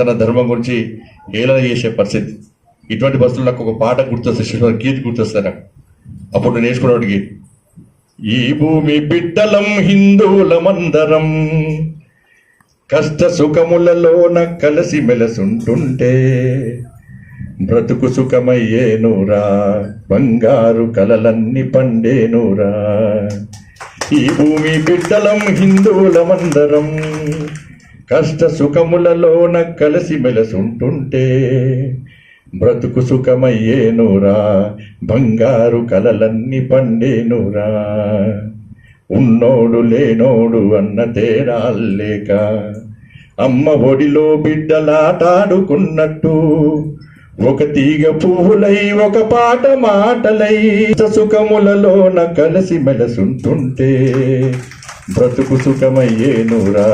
తన ధర్మం గురించి ఏలన చేసే పరిస్థితి. ఇటువంటి పరిస్థితులు నాకు ఒక పాట గుర్తొస్తే శిశువు గీతి గుర్తొస్తే నాకు. అప్పుడు నేను నేర్చుకున్నవాడికి ఈ భూమి బిడ్డలం హిందువులమందరం కష్ట సుఖములలోన కలిసి మెలసుంటుంటే బ్రతుకు సుఖమయ్యేనురా బంగారు కలలన్నీ పండేనురా. ఈ భూమి బిడ్డలం హిందువులమందరం కష్ట సుఖములలోన కలిసి మెలసుంటుంటే బ్రతుకు సుఖమయ్యేనురా బంగారు కలలన్నీ పండేనురా. ఉన్నోడు లేనోడు అన్న తేడాల్లేక అమ్మ ఒడిలో బిడ్డలాటాడుకున్నట్టు ఒక తీగ పువ్వులై ఒక పాట మాటలై సుఖములలోన కలిసి మెలసుంటుంటే బ్రతుకు సుఖమయ్యేనురా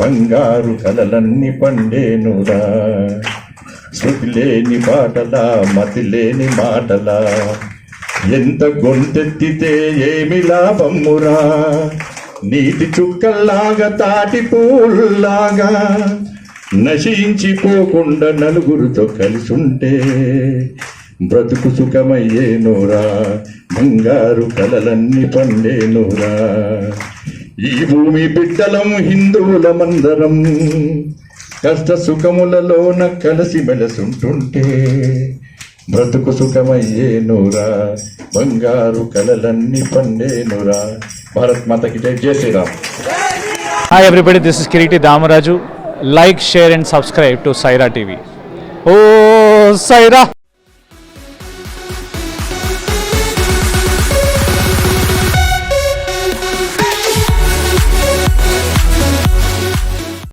బంగారు కలలన్నీ పండేనురా. శృతి లేని పాటలా మతి లేని మాటలా ఎంత గొంతెత్తితే ఏమి లాభమ్మురా నీటి చుక్కల్లాగా తాటి పూల్లాగా నశించిపోకుండా నలుగురితో కలిసుంటే బ్రతుకు సుఖమయ్యేనురా బంగారు కలలన్నీ పండేనురా. ఈ భూమి బిడ్డలం హిందువుల మందరం. కష్ట సుఖములలోన కలిసి మెలసుంటుంటే బ్రతుకు సుఖమయ్యే నూరా బంగారు కలలన్నీ పండేనురా. భారత్ మాతకి జై జయ Sriram. Hi everybody this is Kireeti Damaraju like share and subscribe to Saira TV oh Sye Raa